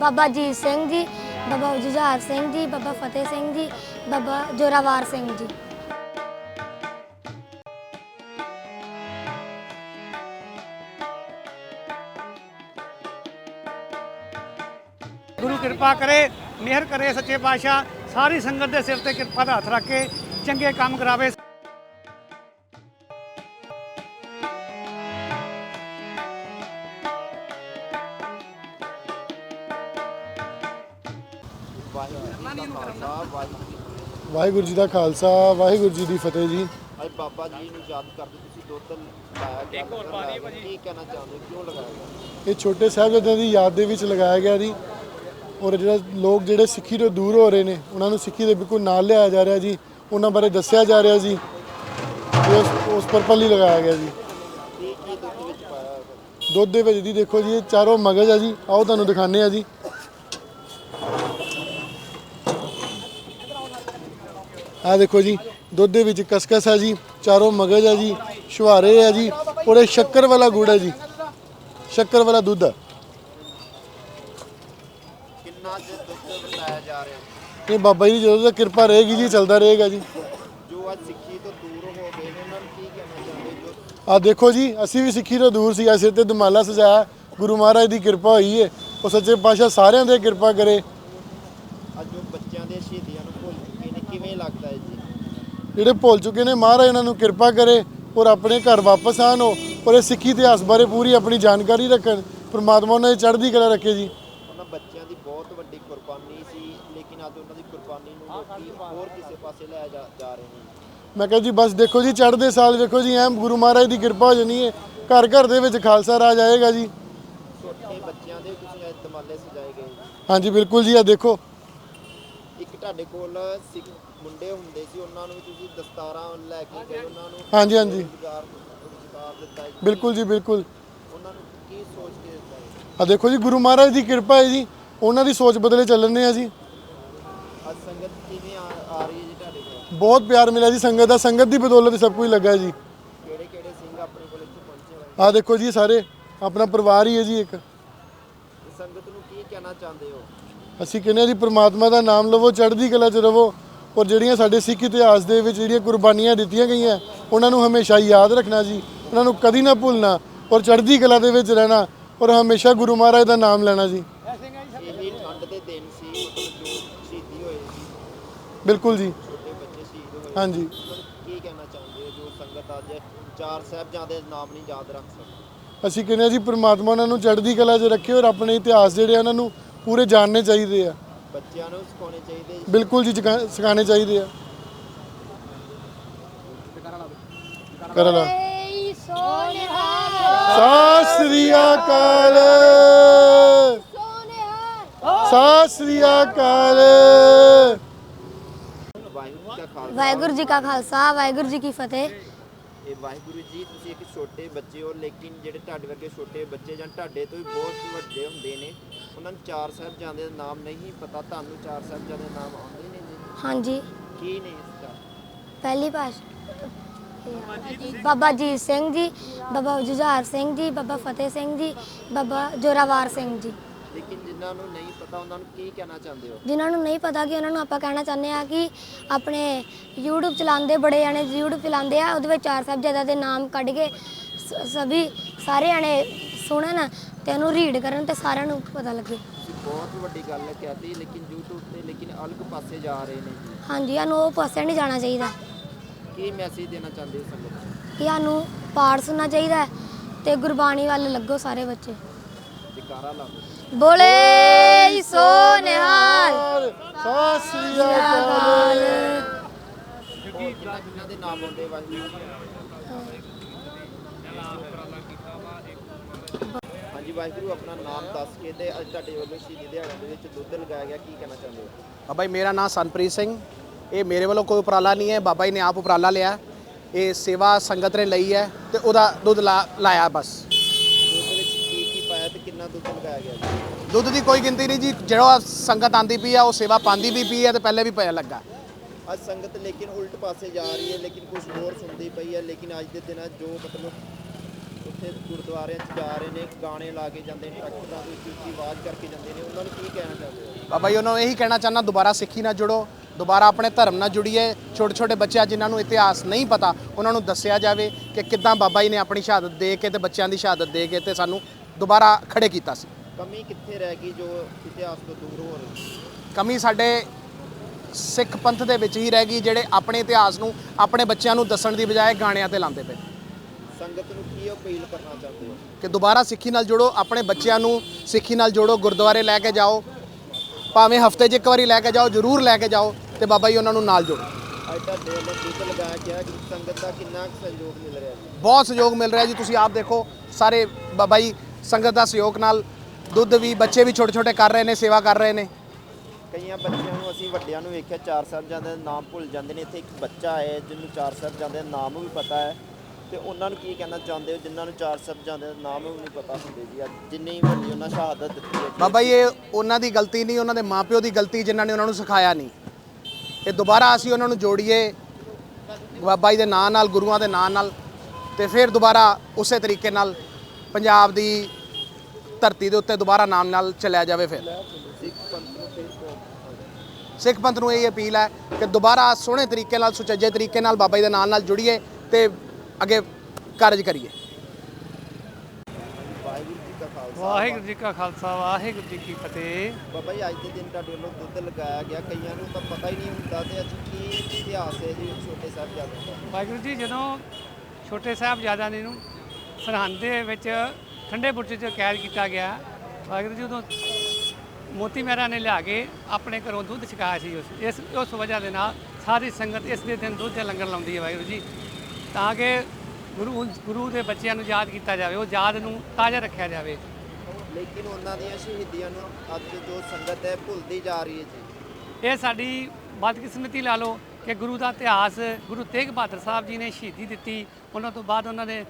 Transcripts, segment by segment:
ਬਾਬਾ ਜੀਤ ਸਿੰਘ ਜੀ ਬਾਬਾ ਜੁਝਾਰ ਸਿੰਘ ਜੀ ਬਾਬਾ ਫਤਿਹ ਸਿੰਘ ਜੀ ਬਾਬਾ ਜੋਰਾਵਰ ਸਿੰਘ ਜੀ ਗੁਰੂ ਕਿਰਪਾ ਕਰੇ ਮਿਹਰ ਕਰੇ ਸੱਚੇ ਪਾਤਸ਼ਾਹ ਸਾਰੀ ਸੰਗਤ ਦੇ ਸਿਰ ਤੇ ਕਿਰਪਾ ਦਾ ਹੱਥ ਰੱਖ ਕੇ ਚੰਗੇ ਕੰਮ ਕਰਾਵੇ ਵਾਹਿਗੁਰੂ ਜੀ ਦਾ ਖਾਲਸਾ ਵਾਹਿਗੁਰੂ ਜੀ ਦੀ ਫਤਿਹ ਜੀ। ਅੱਜ ਬਾਬਾ ਜੀ ਨੂੰ ਯਾਦ ਕਰਦੇ ਤੁਸੀਂ ਦੁੱਧ ਲਾਇਆ ਗਿਆ ਲੰਗਰ ਲਾਇਆ। ਕੀ ਕਹਿਣਾ ਚਾਹੁੰਦੇ? ਕਿਉਂ ਲਗਾਇਆ ਗਿਆ? ਇਹ ਛੋਟੇ ਸਾਹਿਬਜ਼ਾਦਿਆਂ ਦੀ ਯਾਦ ਦੇ ਵਿੱਚ ਲਗਾਇਆ ਗਿਆ ਜੀ। ਔਰ ਜਿਹੜਾ ਲੋਕ ਜਿਹੜੇ ਸਿੱਖੀ ਤੋਂ ਦੂਰ ਹੋ ਰਹੇ ਨੇ ਉਹਨਾਂ ਨੂੰ ਸਿੱਖੀ ਦੇ ਬਿਲਕੁਲ ਨਾਲ ਲਿਆਇਆ ਜਾ ਰਿਹਾ ਜੀ। ਉਹਨਾਂ ਬਾਰੇ ਦੱਸਿਆ ਜਾ ਰਿਹਾ ਜੀ। ਇਹ ਉਸ ਉਸ ਪਰਪਲ ਲਈ ਲਗਾਇਆ ਗਿਆ ਜੀ। ਦੁੱਧ ਵਿੱਚ ਪਾਇਆ ਹੋਇਆ? ਦੁੱਧ ਦੇ ਵਿੱਚ ਜੀ ਦੇਖੋ ਜੀ ਇਹ ਚਾਰੋਂ ਮਗਜ਼ ਆ ਜੀ। ਆਓ ਤੁਹਾਨੂੰ ਦਿਖਾਣੇ ਆ ਜੀ। ਆ ਦੇਖੋ ਜੀ ਦੁੱਧ ਦੇ ਵਿੱਚ ਕਸਕਸ ਹੈ ਜੀ ਚਾਰੋਂ ਮਗਜ਼ ਹੈ ਜੀ ਸ਼ੁਹਾਰੇ ਹੈ ਜੀ ਔਰ ਇਹ ਸ਼ੱਕਰ ਵਾਲਾ ਗੁੜ ਹੈ ਜੀ। ਸ਼ੱਕਰ ਵਾਲਾ ਦੁੱਧ ਹੈ ਕਿੰਨਾ ਚਿਰ ਦੁੱਧ ਵਰਤਾਇਆ ਜਾ ਰਿਹਾ? ਇਹ ਬਾਬਾ ਜੀ ਜਦੋਂ ਤੱਕ ਕਿਰਪਾ ਰਹੇਗੀ ਜੀ ਚੱਲਦਾ ਰਹੇਗਾ ਜੀ। ਜੋ ਅੱਜ ਸਿੱਖੀ ਤੋਂ ਦੂਰ ਹੋ ਗਏ ਨੇ ਉਹਨਾਂ ਨੂੰ ਕੀ ਕਹਿਣਾ ਚਾਹੁੰਦੇ? ਜੋ ਆ ਦੇਖੋ ਜੀ ਅਸੀਂ ਵੀ ਸਿੱਖੀ ਤੋਂ ਦੂਰ ਸੀ ਸਿਰ ਤੇ ਦਮਾਲਾ ਸਜਾਇਆ ਗੁਰੂ ਮਹਾਰਾਜ ਦੀ ਕਿਰਪਾ ਹੋਈ ਹੈ ਉਹ ਸੱਚੇ ਪਾਤਸ਼ਾਹ ਸਾਰਿਆਂ ਦੇ ਕਿਰਪਾ ਕਰੇ ਅੱਜ ਜੋ ਬੱਚਿਆਂ ਦੇ ਸ਼ਹੀਦੀਆਂ ਨੂੰ ਭੁੱਲ ਚੁੱਕੇ ਨੇ ਕਿਵੇਂ ਲੱਗਦਾ ਹੈ ਜੀ ਜਿਹੜੇ ਭੁੱਲ ਚੁੱਕੇ ਨੇ ਮਹਾਰਾਜ ਇਹਨਾਂ ਨੂੰ ਕਿਰਪਾ ਕਰੇ ਔਰ ਆਪਣੇ ਘਰ ਵਾਪਸ ਆਣ ਔਰ ਇਹ ਸਿੱਖੀ ਇਤਿਹਾਸ ਬਾਰੇ ਪੂਰੀ ਆਪਣੀ ਜਾਣਕਾਰੀ ਰੱਖਣ। ਪ੍ਰਮਾਤਮਾ ਉਹਨਾਂ ਦੀ ਚੜ੍ਹਦੀ ਕਲਾ ਰੱਖੇ ਜੀ। ਉਹਨਾਂ ਬੱਚਿਆਂ ਦੀ ਬਹੁਤ ਵੱਡੀ ਕੁਰਬਾਨੀ ਸੀ ਲੇਕਿਨ ਅੱਜ ਉਹਨਾਂ ਦੀ ਕੁਰਬਾਨੀ ਨੂੰ ਲੋਕੀ ਹੋਰ ਕਿਸੇ ਪਾਸੇ ਲੈ ਜਾ ਜਾ ਰਹੇ ਨੇ। ਮੈਂ ਕਿਹਾ ਜੀ ਬਸ ਦੇਖੋ ਜੀ ਚੜ੍ਹਦੇ ਸਾਲ ਵੇਖੋ ਜੀ ਐਂ ਗੁਰੂ ਮਹਾਰਾਜ ਦੀ ਕਿਰਪਾ ਹੋ ਜਾਣੀ ਹੈ ਘਰ ਘਰ ਦੇ ਵਿੱਚ ਖਾਲਸਾ ਰਾਜ ਆਏਗਾ ਜੀ। ਛੋਟੇ ਬੱਚਿਆਂ ਦੇ ਤੁਸੀਂ ਅੱਜ ਦਮਾਲੇ ਸਜਾਏ ਗਏ। ਹਾਂਜੀ ਬਿਲਕੁਲ ਜੀ ਆ ਦੇਖੋ। ਇੱਕ ਤੁਹਾਡੇ ਕੋਲ ਸਿੱਖ ਮੁੰਡੇ ਹੁੰਦੇ ਸੀ ਉਹਨਾਂ ਨੂੰ ਵੀ ਤੁਸੀਂ ਦਸਤਾਰਾਂ ਲੈ ਕੇ ਗਏ ਉਹਨਾਂ ਨੂੰ ਹਾਂਜੀ ਹਾਂਜੀ। ਰੁਜ਼ਗਾਰ ਰੁਜ਼ਗਾਰ ਦਿੱਤਾ ਹੈ ਬਿਲਕੁਲ ਜੀ ਬਿਲਕੁਲ। ਉਹਨਾਂ ਨੂੰ ਕੀ ਸੋਚ ਕੇ ਦਿੱਤਾ ਆ ਦੇਖੋ ਜੀ ਗੁਰੂ ਮਹਾਰਾਜ ਦੀ ਕਿਰਪਾ ਹੈ ਜੀ ਉਹਨਾਂ ਦੀ ਸੋਚ ਬਦਲੇ ਚੱਲਣੇ ਆ ਜੀ। ਅੱਜ ਸੰਗਤ ਕਿਵੇਂ ਆ ਆ ਰਹੀ ਹੈ ਜੀ ਤੁਹਾਡੇ ਕੋਲ? ਬਹੁਤ ਪਿਆਰ ਮਿਲਿਆ ਜੀ ਸੰਗਤ ਦਾ ਸੰਗਤ ਦੀ ਬਦੌਲਤ ਹੀ ਸਭ ਕੁਝ ਲੱਗਾ ਜੀ। ਕਿਹੜੇ ਕਿਹੜੇ ਸਿੰਘ ਆਪਣੇ ਕੋਲ ਇੱਥੇ ਪਹੁੰਚੇ ਹੋਏ? ਆ ਦੇਖੋ ਜੀ ਸਾਰੇ ਆਪਣਾ ਪਰਿਵਾਰ ਹੀ ਹੈ ਜੀ ਇੱਕ? ਤੇ ਸੰਗਤ ਨੂੰ ਕੀ ਕਹਿਣਾ ਚਾਹੁੰਦੇ ਹੋ? ਅਸੀਂ ਕਹਿੰਦੇ ਹਾਂ ਜੀ ਪ੍ਰਮਾਤਮਾ ਦਾ ਨਾਮ ਲਵੋ ਚੜ੍ਹਦੀ ਕਲਾ 'ਚ ਰਵੋ। ਔਰ ਜਿਹੜੀਆਂ ਸਾਡੇ ਸਿੱਖ ਇਤਿਹਾਸ ਦੇ ਵਿੱਚ ਜਿਹੜੀਆਂ ਕੁਰਬਾਨੀਆਂ ਦਿੱਤੀਆਂ ਗਈਆਂ, ਉਹਨਾਂ ਨੂੰ ਹਮੇਸ਼ਾ ਯਾਦ ਰੱਖਣਾ ਜੀ। ਉਹਨਾਂ ਨੂੰ ਕਦੀ ਨਾ ਭੁੱਲਣਾ ਔਰ ਚੜ੍ਹਦੀ ਕਲਾ ਦੇ ਵਿੱਚ ਰਹਿਣਾ ਔਰ ਹਮੇਸ਼ਾ ਗੁਰੂ ਮਹਾਰਾਜ ਦਾ ਨਾਮ ਲੈਣਾ ਜੀ। ਬਿਲਕੁਲ ਜੀ। ਹਾਂਜੀ। ਕੀ ਕਹਿਣਾ ਚਾਹੁੰਦੇ ਹੋ ਜੋ ਸੰਗਤ ਅੱਜ ਚਾਰ ਸਾਹਿਬਜ਼ਾਦੇ ਦੇ ਨਾਮ ਨਹੀਂ ਯਾਦ ਰੱਖ ਸਕਦੀ ਅਸੀਂ ਕਹਿੰਦੇ ਹਾਂ ਜੀ, ਪ੍ਰਮਾਤਮਾ ਉਹਨਾਂ ਨੂੰ ਚੜ੍ਹਦੀ ਕਲਾ 'ਚ ਰੱਖੇ ਔਰ ਆਪਣੇ ਇਤਿਹਾਸ ਜਿਹੜੇ ਆ ਉਹਨਾਂ ਨੂੰ ਪੂਰੇ ਜਾਣਨੇ ਚਾਹੀਦੇ ਆ। ਬੱਚਿਆਂ ਨੂੰ ਸਿਖਾਉਣੇ ਚਾਹੀਦੇ। ਬਿਲਕੁਲ ਜੀ ਸਿਖਾ- ਸਿਖਾਉਣੇ ਚਾਹੀਦੇ ਆ। ਕਰ ਲਾ। ਸਤਿ ਸ੍ਰੀ ਅਕਾਲ। ਸਤਿ ਸ੍ਰੀ ਅਕਾਲ। ਖਾਲਸਾ ਵਾਹਿਗੁਰੂ ਜੀ ਕਾ ਖਾਲਸਾ ਵਾਹਿਗੁਰੂ ਜੀ ਕੀ ਫਤਿਹ। ਇਹ ਵਾਹਿਗੁਰੂ ਜੀ ਤੁਸੀਂ ਇੱਕ ਛੋਟੇ ਬੱਚੇ ਹੋ ਲੇਕਿਨ ਜਿਹੜੇ ਤੁਹਾਡੇ ਵਰਗੇ ਛੋਟੇ ਬੱਚੇ ਜਾਂ ਤੁਹਾਡੇ ਤੋਂ ਵੀ ਬਹੁਤ ਵੱਡੇ ਹੁੰਦੇ ਨੇ ਉਹਨਾਂ ਨੂੰ ਚਾਰ ਸਾਹਿਬਜ਼ਾਦੇ ਦਾ ਨਾਮ ਨਹੀਂ ਪਤਾ ਤੁਹਾਨੂੰ ਚਾਰ ਸਾਹਿਬਜ਼ਾਦੇ ਦੇ ਨਾਮ ਆਉਂਦੇ ਨੇ ਜੀ? ਹਾਂਜੀ। ਕੀ ਨੇ ਇਸ ਦਾ? ਪਹਿਲੀ ਭਾਸ਼ਾ ਬਾਬਾ ਜੀਤ ਸਿੰਘ ਜੀ ਬਾਬਾ ਜੁਝਾਰ ਸਿੰਘ ਜੀ ਬਾਬਾ ਫਤਿਹ ਸਿੰਘ ਜੀ ਬਾਬਾ ਜੋਰਾਵਰ ਸਿੰਘ ਜੀ। ਲੇਕਿਨ ਜਿਨ੍ਹਾਂ ਨੂੰ ਨਹੀਂ ਪਤਾ ਉਹਨਾਂ ਨੂੰ ਕੀ ਕਹਿਣਾ ਚਾਹੁੰਦੇ ਹੋ? ਜਿਨ੍ਹਾਂ ਨੂੰ ਨਹੀਂ ਪਤਾ ਕਿ ਉਹਨਾਂ ਨੂੰ ਆਪਾਂ ਕਹਿਣਾ ਚਾਹੁੰਦੇ ਆ ਕਿ ਆਪਣੇ YouTube ਚਲਾਉਂਦੇ ਬੜੇ ਜਾਣੇ YouTube ਚਲਾਉਂਦੇ ਆ ਉਹਦੇ ਵਿੱਚ ਚਾਰ ਸਾਹਿਬਜ਼ਾਦਿਆਂ ਦੇ ਨਾਮ ਕੱਢ ਕੇ ਸ- ਸਭੀ ਸਾਰੇ ਜਾਣੇ ਸੁਣਨ ਤੇ ਉਹਨੂੰ ਰੀਡ ਕਰਨ ਤੇ ਸਾਰਿਆਂ ਨੂੰ ਪਤਾ ਲੱਗੇ। ਤੁਸੀਂ ਬਹੁਤ ਵੱਡੀ ਗੱਲ ਕਹਿਤੀ ਲੇਕਿਨ YouTube ਤੇ ਲੇਕਿਨ ਅਲੱਗ ਪਾਸੇ ਜਾ ਰਹੇ ਨੇ ਜੀ। ਹਾਂਜੀ ਸਾਨੂੰ ਉਹ ਪਾਸੇ ਨਹੀਂ ਜਾਣਾ ਚਾਹੀਦਾ। ਕੀ ਮੈਸੇਜ ਦੇਣਾ ਚਾਹੁੰਦੇ ਹੋ ਸੰਗਤ ਨੂੰ? ਕਿ ਸਾਨੂੰ ਪਾਠ ਸੁਣਨਾ ਚਾਹੀਦਾ ਹੈ ਤੇ ਗੁਰਬਾਣੀ ਵੱਲ ਲੱਗੋ ਸਾਰੇ ਬੱਚੇ। ਜਕਾਰਾ ਲਾਓ ਬੋਲੇ ਸੋ ਨਿਹਾਲ। ਸਤਿ ਸ੍ਰੀ ਅਕਾਲ ਕਿੰਨਾ ਕਿੰਨਾ ਦੇ ਨਾਮ ਆਉਂਦੇ ਵਾਹਿਗੁਰੂ ਹਾਂਜੀ ਵਾਹਿਗੁਰੂ ਆਪਣਾ ਨਾਮ ਦੱਸ ਕੇ ਤੇ ਅੱਜ ਤੁਹਾਡੇ ਵੱਲੋਂ ਸ਼ਹੀਦੀ ਦਿਹਾੜੇ ਦੇ ਵਿੱਚ ਦੁੱਧ ਲਗਾਇਆ ਗਿਆ ਕੀ ਕਹਿਣਾ ਚਾਹੁੰਦੇ ਹੋ? ਬਾਬਾ ਜੀ ਮੇਰਾ ਨਾਮ ਸੰਪ੍ਰੀਤ ਸਿੰਘ। ਇਹ ਮੇਰੇ ਵੱਲੋਂ ਕੋਈ ਉਪਰਾਲਾ ਨਹੀਂ ਹੈ ਬਾਬਾ ਜੀ ਨੇ ਆਪ ਉਪਰਾਲਾ ਲਿਆ। ਇਹ ਸੇਵਾ ਸੰਗਤ ਨੇ ਲਈ ਹੈ ਤੇ ਉਹਦਾ ਦੁੱਧ ਲਾ- ਲਾਇਆ ਬਸ। ਦੁੱਧ ਲਗਾਇਆ ਗਿਆ ਜੀ ਦੁੱਧ ਦੀ ਕੋਈ ਗਿਣਤੀ ਨਹੀਂ ਜੀ। ਜਿਹੜਾ ਸੰਗਤ ਆਂਦੀ ਪਈ ਆ ਉਹ ਸੇਵਾ ਪਾਉਂਦੀ ਵੀ ਪਈ ਹੈ ਤੇ ਪਹਿਲੇ ਵੀ ਪਿਆ ਲੱਗਾ। ਅੱਜ ਸੰਗਤ ਲੇਕਿਨ ਉਲਟ ਪਾਸੇ ਜਾ ਰਹੀ ਹੈ ਲੇਕਿਨ ਕੁਝ ਹੋਰ ਸੁਣਦੀ ਪਈ ਹੈ। ਲੇਕਿਨ ਅੱਜ ਦੇ ਦਿਨਾਂ 'ਚ ਜੋ ਮਤਲਬ ਇੱਥੇ ਗੁਰਦੁਆਰਿਆਂ 'ਚ ਜਾ ਰਹੇ ਨੇ ਗਾਣੇ ਲਾ ਕੇ ਜਾਂਦੇ ਨੇ ਟਰੈਕਟਰਾਂ ਤੋਂ ਉੱਚੀ ਉੱਚੀ ਆਵਾਜ਼ ਕਰਕੇ ਜਾਂਦੇ ਨੇ ਉਹਨਾਂ ਨੂੰ ਕੀ ਕਹਿਣਾ ਚਾਹੁੰਦੇ ਹੋ? ਬਾਬਾ ਜੀ ਉਹਨਾਂ ਨੂੰ ਇਹੀ ਕਹਿਣਾ ਚਾਹੁੰਦਾ ਦੁਬਾਰਾ ਸਿੱਖੀ ਨਾਲ ਜੁੜੋ ਦੁਬਾਰਾ ਆਪਣੇ ਧਰਮ ਨਾਲ ਜੁੜੀਏ। ਛੋਟੇ ਛੋਟੇ ਬੱਚੇ ਆ ਜਿਨ੍ਹਾਂ ਨੂੰ ਇਤਿਹਾਸ ਨਹੀਂ ਪਤਾ ਉਹਨਾਂ ਨੂੰ ਦੱਸਿਆ ਜਾਵੇ ਕਿ ਕਿੱਦਾਂ ਬਾਬਾ ਜੀ ਨੇ ਆਪਣੀ ਸ਼ਹਾਦਤ ਦੇ ਕੇ ਤੇ ਬੱਚਿਆਂ ਦੀ ਸ਼ਹਾਦਤ ਦੇ ਕੇ ਤੇ ਸਾਨੂੰ ਦੁਬਾਰਾ ਖੜੇ ਕੀਤਾ ਸੀ। ਕਮੀ ਕਿੱਥੇ ਰਹਿ ਗਈ ਜੋ ਇਤਿਹਾਸ ਤੋਂ ਦੂਰ ਹੋ ਰਹੀ? ਕਮੀ ਸਾਡੇ ਸਿੱਖ ਪੰਥ ਦੇ ਵਿੱਚ ਹੀ ਰਹਿ ਗਈ ਜਿਹੜੇ ਆਪਣੇ ਇਤਿਹਾਸ ਨੂੰ ਆਪਣੇ ਬੱਚਿਆਂ ਨੂੰ ਦੱਸਣ ਦੀ ਬਜਾਏ ਗਾਣਿਆਂ ਤੇ ਲਾਉਂਦੇ ਪਏ। ਸੰਗਤ ਨੂੰ ਕੀ ਅਪੀਲ ਕਰਨਾ ਚਾਹੁੰਦੇ ਹੋ? ਕਿ ਦੁਬਾਰਾ ਸਿੱਖੀ ਨਾਲ ਜੁੜੋ ਆਪਣੇ ਬੱਚਿਆਂ ਨੂੰ ਸਿੱਖੀ ਨਾਲ ਜੋੜੋ ਗੁਰਦੁਆਰੇ ਲੈ ਕੇ ਜਾਓ। ਭਾਵੇਂ ਹਫ਼ਤੇ 'ਚ ਇੱਕ ਵਾਰੀ ਲੈ ਕੇ ਜਾਓ ਜ਼ਰੂਰ ਲੈ ਕੇ ਜਾਓ ਤੇ ਬਾਬਾ ਜੀ ਉਹਨਾਂ ਨੂੰ ਨਾਲ ਜੋੜੋ। ਅੱਜ ਤੁਹਾਡੇ ਵੱਲੋਂ ਦੁੱਧ ਲਗਾਇਆ ਗਿਆ ਕਿ ਸੰਗਤ ਦਾ ਕਿੰਨਾ ਕੁ ਸਹਿਯੋਗ ਮਿਲ ਰਿਹਾ ਜੀ। ਬਹੁਤ ਸਹਿਯੋਗ ਮਿਲ ਰਿਹਾ ਜੀ ਤੁਸੀਂ ਆਪ ਦੇਖੋ ਸਾਰੇ ਬਾਬਾ ਜੀ ਸੰਗਤ ਦਾ ਸਹਿਯੋਗ ਨਾਲ ਦੁੱਧ ਵੀ ਬੱਚੇ ਵੀ ਛੋਟੇ ਛੋਟੇ ਕਰ ਰਹੇ ਨੇ ਸੇਵਾ ਕਰ ਰਹੇ ਨੇ। ਕਈਆਂ ਬੱਚਿਆਂ ਨੂੰ ਅਸੀਂ ਵੱਡਿਆਂ ਨੂੰ ਵੇਖਿਆ ਚਾਰ ਸਾਹਿਬਜ਼ਾਦਿਆਂ ਦੇ ਨਾਮ ਭੁੱਲ ਜਾਂਦੇ ਨੇ। ਇੱਥੇ ਇੱਕ ਬੱਚਾ ਹੈ ਜਿਹਨੂੰ ਚਾਰ ਸਾਹਿਬਜ਼ਾਦਿਆਂ ਦੇ ਨਾਮ ਵੀ ਪਤਾ ਹੈ। ਤੇ ਉਹਨਾਂ ਨੂੰ ਕੀ ਕਹਿਣਾ ਚਾਹੁੰਦੇ ਹੋ? ਜਿਨ੍ਹਾਂ ਨੂੰ ਚਾਰ ਸਾਹਿਬਜ਼ਾਦਿਆਂ ਦੇ ਨਾਮ ਵੀ ਨਹੀਂ ਪਤਾ ਹੁੰਦੇ ਜੀ। ਅੱਜ ਜਿੰਨੀ ਵੱਡੀ ਉਹਨਾਂ ਸ਼ਹਾਦਤ ਦਿੱਤੀ ਹੈ। ਬਾਬਾ ਜੀ ਇਹ ਉਹਨਾਂ ਦੀ ਗਲਤੀ ਨਹੀਂ ਉਹਨਾਂ ਦੇ ਮਾਪਿਓ ਦੀ ਗਲਤੀ ਜਿਨ੍ਹਾਂ ਨੇ ਉਹਨਾਂ ਨੂੰ ਸਿਖਾਇਆ ਨਹੀਂ। ਇਹ ਦੁਬਾਰਾ ਅਸੀਂ ਉਹਨਾਂ ਨੂੰ ਜੋੜੀਏ ਬਾਬਾ ਜੀ ਦੇ ਨਾਂ ਨਾਲ ਗੁਰੂਆਂ ਦੇ ਨਾਂ ਨਾਲ ਤੇ ਫਿਰ ਦੁਬਾਰਾ ਉਸੇ ਤਰੀਕੇ ਨਾਲ ਪੰਜਾਬ ਦੀ ਧਰਤੀ ਦੇ ਉੱਤੇ ਦੁਬਾਰਾ ਨਾਮ ਨਾਲ ਚੱਲਿਆ ਜਾਵੇ ਫਿਰ। ਸਿੱਖ ਪੰਥ ਨੂੰ ਇਹ ਅਪੀਲ ਹੈ ਕਿ ਦੁਬਾਰਾ ਸੋਹਣੇ ਤਰੀਕੇ ਨਾਲ ਸੁਚੱਜੇ ਤਰੀਕੇ ਨਾਲ ਬਾਬਾ ਜੀ ਦੇ ਨਾਂ ਨਾਲ ਜੁੜੀਏ ਤੇ ਅੱਗੇ ਕਾਰਜ ਕਰੀਏ। ਵਾਹਿਗੁਰੂ ਜੀ ਕਾ ਖਾਲਸਾ ਵਾਹਿਗੁਰੂ ਜੀ ਕਾ ਖਾਲਸਾ ਵਾਹਿਗੁਰੂ ਜੀ ਕੀ ਫਤਿਹ। ਬਾਬਾ ਜੀ ਅੱਜ ਦੇ ਦਿਨ ਤੁਹਾਡੇ ਵੱਲੋਂ ਦੁੱਧ ਲਗਾਇਆ ਗਿਆ। ਕਈਆਂ ਨੂੰ ਤਾਂ ਪਤਾ ਹੀ ਨਹੀਂ ਹੁੰਦਾ ਤੇ ਅੱਜ ਕੀ ਇਤਿਹਾਸ ਹੈ ਜੀ ਛੋਟੇ ਸਾਹਿਬਜ਼ਾਦਿਆਂ ਦਾ? ਵਾਹਿਗੁਰੂ ਜੀ ਜਦੋਂ ਛੋਟੇ ਸਾਹਿਬਜ਼ਾਦਿਆਂ ਜੀ ਨੂੰ ਸਰਹੰਦ ਦੇ ਵਿੱਚ ਠੰਡੇ ਬੁਰਜ 'ਚ ਕੈਦ ਕੀਤਾ ਗਿਆ। ਵਾਹਿਗੁਰੂ ਜੀ ਉਦੋਂ ਮੋਤੀ ਮਹਿਰਾ ਨੇ ਲਿਆ ਕੇ ਆਪਣੇ ਘਰੋਂ ਦੁੱਧ ਛਕਾਇਆ ਸੀ ਉਸ ਇਸ ਉਸ ਵਜ੍ਹਾ ਦੇ ਨਾਲ ਸਾਰੀ ਸੰਗਤ ਇਸ ਦੇ ਦਿਨ ਦੁੱਧ ਦੇ ਲੰਗਰ ਲਾਉਂਦੀ ਹੈ ਵਾਹਿਗੁਰੂ ਜੀ। ਤਾਂ ਕਿ ਗੁਰੂ ਗੁਰੂ ਦੇ ਬੱਚਿਆਂ ਨੂੰ ਯਾਦ ਕੀਤਾ ਜਾਵੇ ਉਹ ਯਾਦ ਨੂੰ ਤਾਜ਼ਾ ਰੱਖਿਆ ਜਾਵੇ। ਲੇਕਿਨ ਉਹਨਾਂ ਦੀਆਂ ਸ਼ਹੀਦੀਆਂ ਨੂੰ ਅੱਜ ਜੋ ਸੰਗਤ ਹੈ ਭੁੱਲਦੀ ਜਾ ਰਹੀ ਹੈ ਜੀ। ਇਹ ਸਾਡੀ ਬਦਕਿਸਮਤੀ ਲਾ ਲਓ ਕਿ ਗੁਰੂ ਦਾ ਇਤਿਹਾਸ ਗੁਰੂ ਤੇਗ ਬਹਾਦਰ ਸਾਹਿਬ ਜੀ ਨੇ ਸ਼ਹੀਦੀ ਦਿੱਤੀ। ਉਹਨਾਂ ਤੋਂ ਬਾਅਦ ਉਹਨਾਂ ਦੇ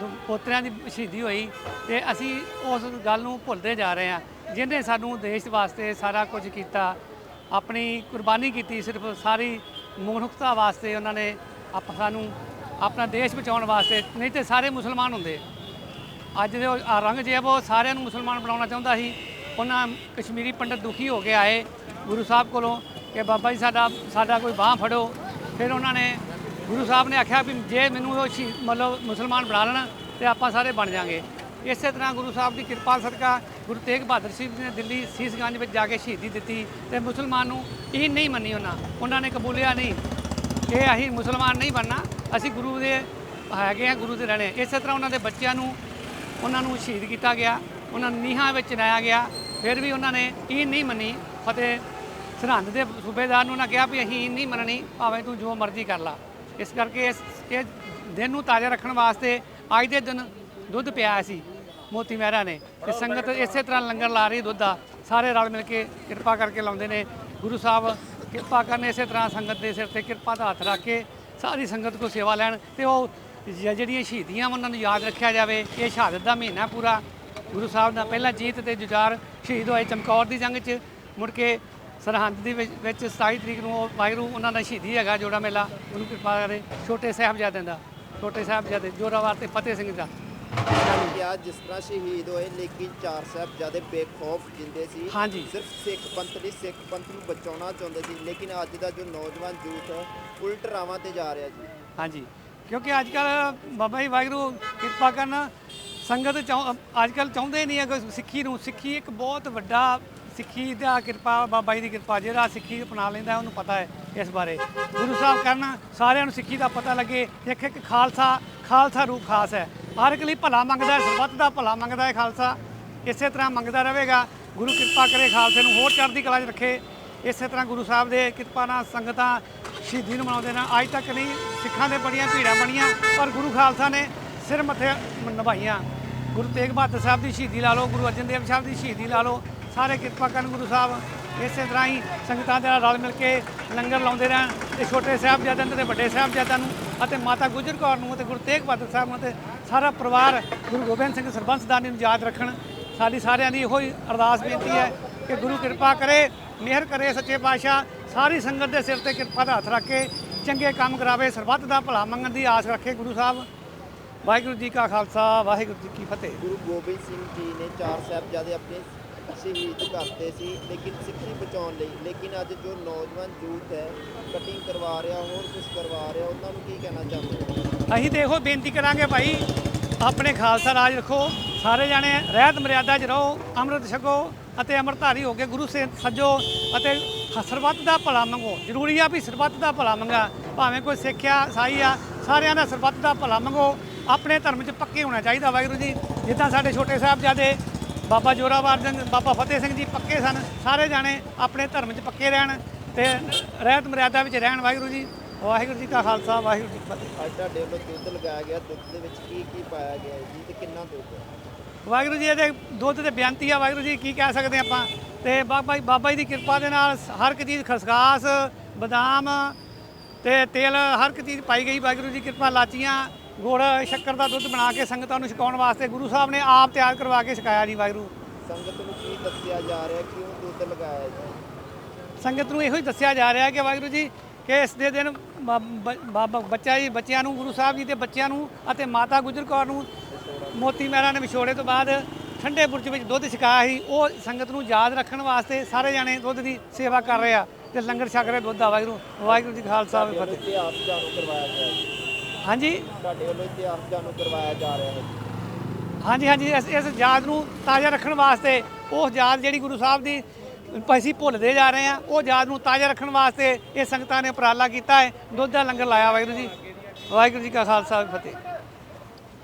ਦੋ ਪੋਤਰਿਆਂ ਦੀ ਸ਼ਹੀਦੀ ਹੋਈ ਤੇ ਅਸੀਂ ਉਸ ਗੱਲ ਨੂੰ ਭੁੱਲਦੇ ਜਾ ਰਹੇ ਹਾਂ। ਜਿਹਨੇ ਸਾਨੂੰ ਦੇਸ਼ ਵਾਸਤੇ ਸਾਰਾ ਕੁਝ ਕੀਤਾ, ਆਪਣੀ ਕੁਰਬਾਨੀ ਕੀਤੀ, ਸਿਰਫ ਸਾਰੀ ਮਨੁੱਖਤਾ ਵਾਸਤੇ ਉਹਨਾਂ ਨੇ ਆਪ ਸਾਨੂੰ ਆਪਣਾ ਦੇਸ਼ ਬਚਾਉਣ ਵਾਸਤੇ, ਨਹੀਂ ਤੇ ਸਾਰੇ ਮੁਸਲਮਾਨ ਹੁੰਦੇ। ਅੱਜ ਦੇ ਉਹ ਔਰੰਗਜ਼ੇਬ ਉਹ ਸਾਰਿਆਂ ਨੂੰ ਮੁਸਲਮਾਨ ਬਣਾਉਣਾ ਚਾਹੁੰਦਾ ਸੀ, ਉਹਨਾਂ ਕਸ਼ਮੀਰੀ ਪੰਡਤ ਦੁਖੀ ਹੋ ਕੇ ਆਏ ਗੁਰੂ ਸਾਹਿਬ ਕੋਲੋਂ ਕਿ ਬਾਬਾ ਜੀ ਸਾਡਾ ਸਾਡਾ ਕੋਈ ਬਾਹ ਫੜੋ। ਫਿਰ ਉਹਨਾਂ ਨੇ ਗੁਰੂ ਸਾਹਿਬ ਨੇ ਆਖਿਆ ਵੀ ਜੇ ਮੈਨੂੰ ਉਹ ਸ਼ਹੀ- ਮਤਲਬ ਮੁਸਲਮਾਨ ਬਣਾ ਲੈਣ, ਤੇ ਆਪਾਂ ਸਾਰੇ ਬਣ ਜਾਾਂਗੇ। ਇਸੇ ਤਰ੍ਹਾਂ ਗੁਰੂ ਸਾਹਿਬ ਦੀ ਕਿਰਪਾ ਸਦਕਾ ਗੁਰੂ ਤੇਗ ਬਹਾਦਰ ਸਿੰਘ ਜੀ ਨੇ ਦਿੱਲੀ ਸੀਸਗੰਜ ਵਿੱਚ ਜਾ ਕੇ ਸ਼ਹੀਦੀ ਦਿੱਤੀ, ਤੇ ਮੁਸਲਮਾਨ ਨੂੰ ਇਹ ਨਹੀਂ ਮੰਨੀ ਉਹਨਾਂ। ਉਹਨਾਂ ਨੇ ਕਬੂਲਿਆ ਨਹੀਂ, ਕਿ ਅਸੀਂ ਮੁਸਲਮਾਨ ਨਹੀਂ ਬਣਨਾ, ਅਸੀਂ ਗੁਰੂ ਦੇ ਹੈਗੇ ਆ ਗੁਰੂ ਦੇ ਰਹਿਣੇ। ਇਸੇ ਤਰ੍ਹਾਂ ਉਹਨਾਂ ਦੇ ਬੱਚਿਆਂ ਨੂੰ, ਉਹਨਾਂ ਨੂੰ ਸ਼ਹੀਦ ਕੀਤਾ ਗਿਆ, ਉਹਨਾਂ ਨੂੰ ਨੀਹਾਂ ਵਿੱਚ ਚਿਣਾਇਆ ਗਿਆ। ਫਿਰ ਵੀ ਉਹਨਾਂ ਨੇ ਇਹ ਨਹੀਂ ਮੰਨੀ। ਫਤਿਹ ਸਰਹੰਦ ਦੇ ਸੂਬੇਦਾਰ ਨੂੰ ਉਹਨਾਂ ਕਿਹਾ ਵੀ ਅਸੀਂ ਇਹ ਨਹੀਂ ਮੰਨਣੀ, ਭਾਵੇਂ ਤੂੰ ਜੋ ਮਰਜ਼ੀ ਕਰ ਲਾ। ਇਸ ਕਰਕੇ ਇਸ ਇਹ ਦਿਨ ਨੂੰ ਤਾਜ਼ਾ ਰੱਖਣ ਵਾਸਤੇ ਅੱਜ ਦੇ ਦਿਨ ਦੁੱਧ ਪਿਆ ਸੀ ਮੋਤੀ ਮਹਿਰਾ ਨੇ ਤੇ ਸੰਗਤ ਇਸੇ ਤਰ੍ਹਾਂ ਲੰਗਰ ਲਾ ਰਹੀ ਦੁੱਧ ਦਾ। ਸਾਰੇ ਰਲ ਮਿਲ ਕੇ ਕਿਰਪਾ ਕਰਕੇ ਲਾਉਂਦੇ ਨੇ। ਗੁਰੂ ਸਾਹਿਬ ਕਿਰਪਾ ਕਰਨ ਇਸੇ ਤਰ੍ਹਾਂ ਸੰਗਤ ਦੇ ਸਿਰ ਤੇ ਕਿਰਪਾ ਦਾ ਹੱਥ ਰੱਖ ਕੇ ਸਾਰੀ ਸੰਗਤ ਕੋ ਸੇਵਾ ਲੈਣ ਤੇ ਉਹ ਜਿਹੜੀਆਂ ਸ਼ਹੀਦੀਆਂ ਵਾਂ ਉਹਨਾਂ ਨੂੰ ਯਾਦ ਰੱਖਿਆ ਜਾਵੇ, ਇਹ ਸ਼ਹਾਦਤ ਦਾ ਮਹੀਨਾ ਪੂਰਾ। ਗੁਰੂ ਸਾਹਿਬ ਦਾ ਪਹਿਲਾ ਜੀਤ ਤੇ ਜੁਝਾਰ ਸ਼ਹੀਦ ਹੋਏ ਚਮਕੌਰ ਦੀ ਜੰਗ 'ਚ। ਮੁੜ ਕੇ ਸਰਹੰਦ ਦੇ ਵਿੱਚ ਵਿੱਚ 27 ਤਰੀਕ ਨੂੰ ਉਹ ਵਾਹਿਗੁਰੂ ਉਹਨਾਂ ਦਾ ਸ਼ਹੀਦੀ ਹੈਗਾ ਜੋੜਾ ਮੇਲਾ ਉਹਨੂੰ ਕਿਰਪਾ ਕਰੇ ਛੋਟੇ ਸਾਹਿਬਜ਼ਾਦਿਆਂ ਦਾ ਛੋਟੇ ਸਾਹਿਬਜ਼ਾਦੇ ਜੋਰਾਵਰ ਤੇ ਫਤਿਹ ਸਿੰਘ ਦਾ। ਕਿਹਾ ਜਿਸ ਤਰ੍ਹਾਂ ਸ਼ਹੀਦ ਹੋਏ ਲੇਕਿਨ ਚਾਰ ਸਾਹਿਬਜ਼ਾਦੇ ਬੇਖੌਫ ਜਿੰਦੇ ਸੀ। ਹਾਂਜੀ। ਸਿਰਫ ਸਿੱਖ ਪੰਥ ਲਈ ਸਿੱਖ ਪੰਥ ਨੂੰ ਬਚਾਉਣਾ ਚਾਹੁੰਦੇ ਸੀ ਲੇਕਿਨ ਅੱਜ ਦਾ ਜੋ ਨੌਜਵਾਨ ਯੂਥ ਹੈ ਉਲਟ ਰਾਵਾਂ ਤੇ ਜਾ ਰਿਹਾ ਜੀ। ਹਾਂਜੀ। ਕਿਉਂਕਿ ਅੱਜ ਕੱਲ ਬਾਬਾ ਜੀ ਵਾਹਿਗੁਰੂ ਕਿਰਪਾ ਕਰਨ ਸੰਗਤ ਅੱਜ ਕੱਲ ਚਾਹੁੰਦੇ ਨਹੀਂ ਹੈ ਕਿ ਸਿੱਖੀ ਨੂੰ। ਸਿੱਖੀ ਇੱਕ ਬਹੁਤ ਵੱਡਾ ਸਿੱਖੀ ਦਾ ਕਿਰਪਾ, ਬਾਬਾ ਜੀ ਦੀ ਕਿਰਪਾ, ਜਿਹੜਾ ਸਿੱਖੀ ਅਪਣਾ ਲੈਂਦਾ, ਉਹਨੂੰ ਪਤਾ ਹੈ ਇਸ ਬਾਰੇ। ਗੁਰੂ ਸਾਹਿਬ ਕਰਨ ਸਾਰਿਆਂ ਨੂੰ ਸਿੱਖੀ ਦਾ ਪਤਾ ਲੱਗੇ, ਇੱਕ ਇੱਕ ਖਾਲਸਾ ਖਾਲਸਾ ਰੂਪ ਖਾਸ ਹੈ। ਹਰ ਇੱਕ ਲਈ ਭਲਾ ਮੰਗਦਾ ਹੈ, ਸਰਬੱਤ ਦਾ ਭਲਾ ਮੰਗਦਾ ਹੈ ਖਾਲਸਾ। ਇਸੇ ਤਰ੍ਹਾਂ ਮੰਗਦਾ ਰਹੇਗਾ, ਗੁਰੂ ਕਿਰਪਾ ਕਰੇ ਖਾਲਸੇ ਨੂੰ, ਹੋਰ ਚੜ੍ਹਦੀ ਕਲਾ 'ਚ ਰੱਖੇ। ਇਸੇ ਤਰ੍ਹਾਂ ਗੁਰੂ ਸਾਹਿਬ ਦੇ ਕਿਰਪਾ ਨਾਲ ਸੰਗਤਾਂ ਸ਼ਹੀਦੀ ਨੂੰ ਮਨਾਉਂਦੇ ਨੇ। ਅੱਜ ਤੱਕ ਨਹੀਂ, ਸਿੱਖਾਂ ਦੇ ਬੜੀਆਂ ਭੀੜਾਂ ਬਣੀਆਂ, ਪਰ ਗੁਰੂ ਖਾਲਸਾ ਨੇ ਸਿਰ ਮੱਥੇ ਨਿਭਾਈਆਂ। ਗੁਰੂ ਤੇਗ ਬਹਾਦਰ ਸਾਹਿਬ ਦੀ ਸ਼ਹੀਦੀ ਲਾ ਲਓ, ਗੁਰੂ ਅਰਜਨ ਦੇਵ ਸਾਹਿਬ ਦੀ ਸ਼ਹੀਦੀ ਲਾ ਲਓ ਸਾਰੇ ਕਿਰਪਾ ਕਰਨ ਗੁਰੂ ਸਾਹਿਬ। ਇਸੇ ਤਰ੍ਹਾਂ ਹੀ ਸੰਗਤਾਂ ਦੇ ਨਾਲ ਰਲ ਮਿਲ ਕੇ ਲੰਗਰ ਲਾਉਂਦੇ ਰਹਿਣ ਤੇ ਛੋਟੇ ਸਾਹਿਬਜ਼ਾਦਿਆਂ ਨੂੰ ਤੇ ਵੱਡੇ ਸਾਹਿਬਜ਼ਾਦਿਆਂ ਨੂੰ ਅਤੇ ਮਾਤਾ ਗੁਜਰ ਕੌਰ ਨੂੰ ਤੇ ਗੁਰੂ ਤੇਗ ਬਹਾਦਰ ਸਾਹਿਬ ਨੂੰ ਤੇ ਸਾਰਾ ਪਰਿਵਾਰ ਗੁਰੂ ਗੋਬਿੰਦ ਸਿੰਘ ਸਰਬੰਸਦਾਨੀ ਨੂੰ ਯਾਦ ਰੱਖਣ। ਸਾਡੀ ਸਾਰਿਆਂ ਦੀ ਇਹੋ ਹੀ ਅਰਦਾਸ ਬੇਨਤੀ ਹੈ ਕਿ ਗੁਰੂ ਕਿਰਪਾ ਕਰੇ, ਮਿਹਰ ਕਰੇ ਸੱਚੇ ਪਾਤਸ਼ਾਹ, ਸਾਰੀ ਸੰਗਤ ਦੇ ਸਿਰ ਤੇ ਕਿਰਪਾ ਦਾ ਹੱਥ ਰੱਖ ਕੇ ਚੰਗੇ ਕੰਮ ਕਰਾਵੇ, ਸਰਬੱਤ ਦਾ ਭਲਾ ਮੰਗਣ ਦੀ ਆਸ ਰੱਖੇ ਗੁਰੂ ਸਾਹਿਬ। ਵਾਹਿਗੁਰੂ ਜੀ ਕਾ ਖਾਲਸਾ, ਵਾਹਿਗੁਰੂ ਜੀ ਕੀ ਫਤਿਹ। ਗੁਰੂ ਗੋਬਿੰਦ ਸਿੰਘ ਜੀ ਨੇ ਚਾਰ ਸਾਹਿਬਜ਼ਾਦੇ ਆਪਣੇ ਸ਼ਹੀਦ ਕਰਤੇ ਸੀ, ਲੇਕਿਨ ਸਿੱਖੀ ਬਚਾਉਣ ਲਈ, ਲੇਕਿਨ ਅੱਜ ਜੋ ਨੌਜਵਾਨ ਯੂਥ ਹੈ, ਕਟਿੰਗ ਕਰਵਾ ਰਿਹਾ, ਹੋਰ ਕੁਝ ਕਰਵਾ ਰਿਹਾ, ਉਹਨਾਂ ਨੂੰ ਕੀ ਕਹਿਣਾ ਚਾਹੁੰਦੇ ਅਸੀਂ ਤੇ ਇਹੋ ਬੇਨਤੀ ਕਰਾਂਗੇ ਭਾਈ, ਆਪਣੇ ਖਾਲਸਾ ਰਾਜ ਰੱਖੋ, ਸਾਰੇ ਜਾਣੇ ਰਹਿਤ ਮਰਿਆਦਾ 'ਚ ਰਹੋ, ਅੰਮ੍ਰਿਤ ਛਕੋ ਅਤੇ ਅੰਮ੍ਰਿਤਧਾਰੀ ਹੋ ਕੇ ਗੁਰੂ ਸੇ ਸੱਜੋ ਅਤੇ ਸਰਬੱਤ ਦਾ ਭਲਾ ਮੰਗੋ। ਜ਼ਰੂਰੀ ਆ ਵੀ ਸਰਬੱਤ ਦਾ ਭਲਾ ਮੰਗਾ, ਭਾਵੇਂ ਕੋਈ ਸਿੱਖਿਆ ਸਾਈ ਆ, ਸਾਰਿਆਂ ਦਾ ਸਰਬੱਤ ਦਾ ਭਲਾ ਮੰਗੋ। ਆਪਣੇ ਧਰਮ 'ਚ ਪੱਕੇ ਹੋਣਾ ਚਾਹੀਦਾ ਵਾਹਿਗੁਰੂ ਜੀ। ਜਿੱਦਾਂ ਸਾਡੇ ਛੋਟੇ ਸਾਹਿਬਜ਼ਾਦੇ ਬਾਬਾ ਜੋਰਾਵਰ ਸਿੰਘ ਬਾਬਾ ਫਤਿਹ ਸਿੰਘ ਜੀ ਪੱਕੇ ਸਨ ਸਾਰੇ ਜਾਣੇ ਆਪਣੇ ਧਰਮ 'ਚ ਪੱਕੇ ਰਹਿਣ ਤੇ ਰਹਿਤ ਮਰਿਆਦਾ ਵਿੱਚ ਰਹਿਣ ਵਾਹਿਗੁਰੂ ਜੀ। ਵਾਹਿਗੁਰੂ ਜੀ ਕਾ ਖਾਲਸਾ ਵਾਹਿਗੁਰੂ ਜੀ ਕੀ ਫਤਿਹ। ਅੱਜ ਤੁਹਾਡੇ ਵੱਲੋਂ ਦੁੱਧ ਲਗਾਇਆ ਗਿਆ ਦੁੱਧ ਦੇ ਵਿੱਚ ਕੀ ਕੀ ਪਾਇਆ ਗਿਆ ਜੀ ਤੇ ਕਿੰਨਾ ਦੁੱਧ ਹੈ? ਵਾਹਿਗੁਰੂ ਜੀ ਇਹਦੇ ਦੁੱਧ ਤੇ ਬੇਨਤੀ ਆ ਵਾਹਿਗੁਰੂ ਜੀ ਕੀ ਕਹਿ ਸਕਦੇ ਆਪਾਂ? ਤੇ ਬਾਬਾ ਜੀ ਬਾਬਾ ਜੀ ਦੀ ਕਿਰਪਾ ਦੇ ਨਾਲ ਹਰ ਇੱਕ ਚੀਜ਼ ਖਸਖਾਸ ਬਦਾਮ ਤੇ ਤੇਲ ਹਰ ਇੱਕ ਚੀਜ਼ ਪਾਈ ਗਈ ਵਾਹਿਗੁਰੂ ਜੀ ਕਿਰਪਾ ਲਾਚੀਆਂ ਗੁੜ ਸ਼ੱਕਰ ਦਾ ਦੁੱਧ ਬਣਾ ਕੇ ਸੰਗਤਾਂ ਨੂੰ ਛਕਾਉਣ ਵਾਸਤੇ ਗੁਰੂ ਸਾਹਿਬ ਨੇ ਆਪ ਤਿਆਰ ਕਰਵਾ ਕੇ ਛਕਾਇਆ ਜੀ ਵਾਹਿਗੁਰੂ। ਸੰਗਤ ਨੂੰ ਕੀ ਦੱਸਿਆ ਜਾ ਰਿਹਾ ਕਿਉਂ ਦੁੱਧ ਲਗਾਇਆ ਜੀ? ਸੰਗਤ ਨੂੰ ਇਹੋ ਹੀ ਦੱਸਿਆ ਜਾ ਰਿਹਾ ਕਿ ਵਾਹਿਗੁਰੂ ਜੀ ਕਿ ਇਸ ਦੇ ਦਿਨ ਬੱਚਾ ਜੀ ਬੱਚਿਆਂ ਨੂੰ ਗੁਰੂ ਸਾਹਿਬ ਜੀ ਦੇ ਬੱਚਿਆਂ ਨੂੰ ਅਤੇ ਮਾਤਾ ਗੁਜਰ ਕੌਰ ਨੂੰ ਮੋਤੀ ਮਹਿਰਾ ਨੇ ਵਿਛੋੜੇ ਤੋਂ ਬਾਅਦ ਠੰਡੇ ਬੁਰਜ ਵਿੱਚ ਦੁੱਧ ਛਕਾਇਆ ਸੀ। ਉਹ ਸੰਗਤ ਨੂੰ ਯਾਦ ਰੱਖਣ ਵਾਸਤੇ ਸਾਰੇ ਜਾਣੇ ਦੁੱਧ ਦੀ ਸੇਵਾ ਕਰ ਰਹੇ ਆ ਤੇ ਲੰਗਰ ਛਕ ਰਹੇ ਦੁੱਧ ਦਾ ਵਾਹਿਗੁਰੂ ਵਾਹਿਗੁਰੂ ਜੀ ਖਾਲਸਾ ਵਾਹਿਗੁਰੂ ਫਤਿਹ। ਇਤਿਹਾਸ ਜਾਣੂ ਕਰਵਾਇਆ ਗਿਆ ਹਾਂਜੀ। ਤੁਹਾਡੇ ਵੱਲੋਂ ਇਤਿਹਾਸ ਜਾਣੂ ਕਰਵਾਇਆ ਜਾ ਰਿਹਾ ਹੈ ਹਾਂਜੀ ਹਾਂਜੀ ਇਸ ਇਸ ਯਾਦ ਨੂੰ ਤਾਜ਼ਾ ਰੱਖਣ ਵਾਸਤੇ ਉਹ ਯਾਦ ਜਿਹੜੀ ਗੁਰੂ ਸਾਹਿਬ ਦੀ ਅਸੀਂ ਭੁੱਲਦੇ ਜਾ ਰਹੇ ਆ ਉਹ ਯਾਦ ਨੂੰ ਤਾਜ਼ਾ ਰੱਖਣ ਵਾਸਤੇ ਇਹ ਸੰਗਤਾਂ ਨੇ ਉਪਰਾਲਾ ਕੀਤਾ ਹੈ। ਦੁੱਧ ਦਾ ਲੰਗਰ ਲਾਇਆ ਵਾਹਿਗੁਰੂ ਜੀ। ਵਾਹਿਗੁਰੂ ਜੀ ਕਾ ਖਾਲਸਾ ਫਤਿਹ।